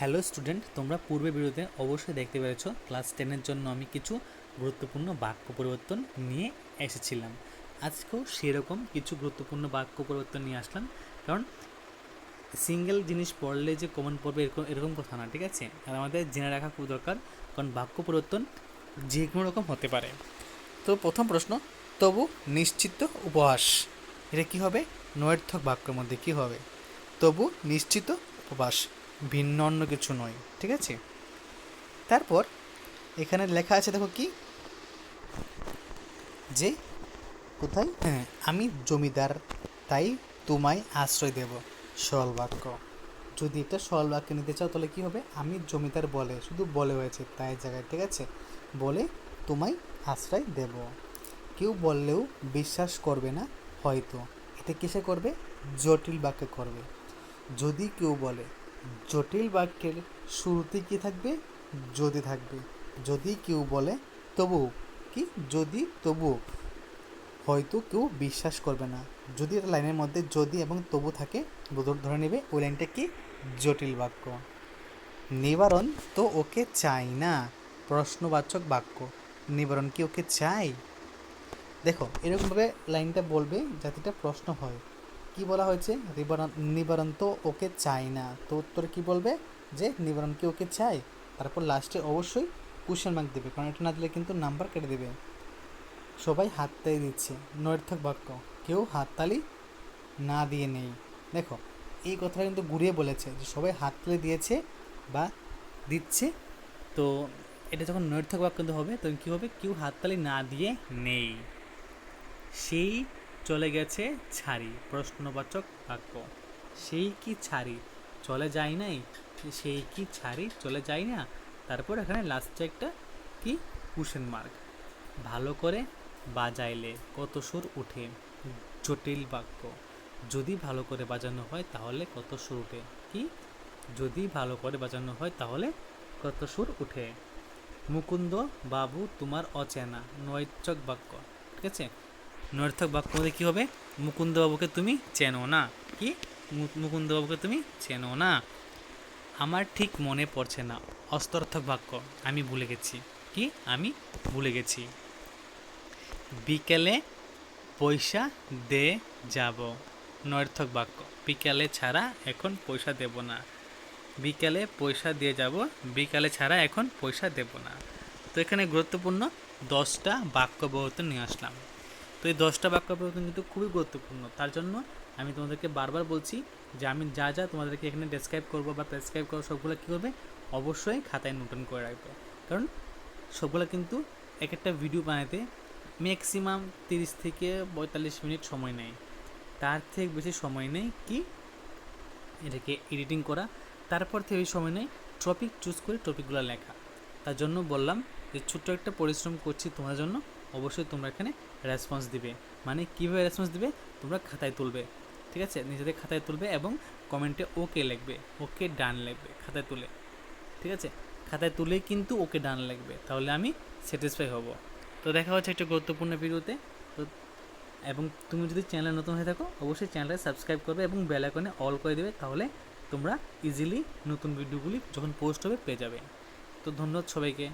Hello student, তোমরা পূর্বে ভিডিওতে অবশ্যই দেখতে পেরেছ, ক্লাস টেনের জন্য আমি কিছু গুরুত্বপূর্ণ বাক্য পরিবর্তন নিয়ে এসেছিলাম। আজকেও সেরকম কিছু গুরুত্বপূর্ণ বাক্য পরিবর্তন নিয়ে আসলাম, কারণ সিঙ্গেল জিনিস পড়লে যে কমন পড়বে এরকম এরকম কথা না, ঠিক আছে? আর আমাদের জেনে রাখা খুব দরকার, কারণ বাক্য পরিবর্তন যে কোনো রকম হতে পারে। তো প্রথম প্রশ্ন, তবু নিশ্চিত উপহাস, এটা কী হবে? নৈর্থক বাক্যের মধ্যে কী হবে? তবু নিশ্চিত উপবাস। ভিন্ন অন্য কিছু নয়, ঠিক আছে? তারপর এখানে লেখা আছে, দেখো কি? যে কোথায়? হ্যাঁ আমি জমিদার, তাই তোমায় আশ্রয় দেব, সরল বাক্য। যদি এটা সরল বাক্য নিতে চাও, তাহলে কি হবে? আমি জমিদার বলে, শুধু বলে হয়েছে তাই জায়গায়, ঠিক আছে? বলে তোমায় আশ্রয় দেব। কেউ বললেও বিশ্বাস করবে না, হয়তো। এটা কিসে করবে? জটিল বাক্যে করবে। যদি কেউ বলে জটিল বাক্যের শুরুতে কি থাকবে? যদি থাকবে। যদি কেউ বলে তবু কি? যদি তবু হয়তো কেউ বিশ্বাস করবে না। যদি লাইনের মধ্যে যদি এবং তবু থাকে ধরে নেবে, ওই লাইনটা কি? জটিল বাক্য। নিবারণ তো ওকে চাই না, প্রশ্নবাচক বাক্য। নিবারণ কি ওকে চাই? দেখো, এরকমভাবে লাইনটা বলবে যাতে প্রশ্ন হয়। কি বলা হয়েছে? নিবারণ নিবারণ তো ওকে চাই না। তো উত্তরে কি বলবে? যে নিবারণ কি ওকে চাই তারপর লাস্টে অবশ্যই কোশ্চেন মার্ক দেবে, কারণ এটা না দিলে কিন্তু নাম্বার কেটে দেবে। সবাই হাততালি দিচ্ছে। নৈর্থক বাক্য, কেউ হাততালি না দিয়ে নেই। দেখো, এই কথাটা কিন্তু ঘুরিয়ে বলেছে যে সবাই হাততালি দিয়েছে বা দিচ্ছে। তো এটা যখন নৈর্থক বাক্য হবে, তখন কী হবে? কেউ হাততালি না দিয়ে নেই। সেই চলে গেছে ছাড়ি, প্রশ্নবাচক বাক্য। সেই কি ছাড়ি? চলে যায় নাই? সেই কি ছাড়ি? চলে যায় না? তারপর এখানে লাস্টে একটা কি? কুশন মার্ক ভালো করে বাজাইলে কত সুর উঠে জটিল বাক্য। যদি ভালো করে বাজানো হয় তাহলে কত সুর উঠে কি? যদি ভালো করে বাজানো হয় তাহলে কত সুর উঠে মুকুন্দ বাবু তোমার অচেনা নৈচক বাক্য। ঠিক আছে? নৈর্থক বাক্য মধ্যে কী হবে? মুকুন্দবাবুকে তুমি চেনো না। কি? মুকুন্দবাবুকে তুমি চেনো না। আমার ঠিক মনে পড়ছে না। অস্তর্থক বাক্য। আমি ভুলে গেছি। কি? আমি ভুলে গেছি। বিকেলে পয়সা দে যাব। নৈর্থক বাক্য। বিকালে ছাড়া এখন পয়সা দেব না। বিকালে পয়সা দিয়ে যাব। বিকালে ছাড়া এখন পয়সা দেব না। তো এখানে গুরুত্বপূর্ণ দশটা বাক্য পরিবর্তন নিয়ে আসলাম। তো এই দশটা বাক্য পরিবর্তন কিন্তু খুবই গুরুত্বপূর্ণ। তার জন্য আমি তোমাদেরকে বারবার বলছি যে আমি যা যা তোমাদেরকে এখানে ডেসক্রাইব করব বা প্রেসক্রাইব করব, সবগুলো কী করবে অবশ্যই খাতায় নোটন করে রাখবে। কারণ সবগুলো কিন্তু এক একটা ভিডিও বানাতে ম্যাক্সিমাম তিরিশ থেকে পঁয়তাল্লিশ মিনিট সময় নেয়। তার থেকে বেশি সময় নেই কি? এটাকে এডিটিং করা। তারপর থেকে ওই সময় নেই টপিক চুজ করে টপিকগুলো লেখা। তার জন্য বললাম যে ছোট্ট একটা পরিশ্রম করছি তোমার জন্য। অবশ্যই তোমরা এখানে রেসপন্স দিবে। মানে কীভাবে রেসপন্স দিবে? তোমরা খাতায় তুলবে। ঠিক আছে? নিজেদের খাতায় তুলবে এবং কমেন্টে ওকে লিখবে। ওকে ডান লিখবে খাতায় তুলে। ঠিক আছে? খাতায় তুলেই কিন্তু ওকে ডান লিখবে। তাহলে আমি স্যাটিসফাই হব। তো দেখা হচ্ছে একটা গুরুত্বপূর্ণ ভিডিওতে। তো এবং তুমি যদি চ্যানেল নতুন হয়ে থাকো, অবশ্যই চ্যানেলটা সাবস্ক্রাইব করবে এবং বেল আইকনে অল করে দেবে। তাহলে তোমরা ইজিলি নতুন ভিডিওগুলি যখন পোস্ট হবে, পেয়ে যাবে। তো ধন্যবাদ সবাইকে।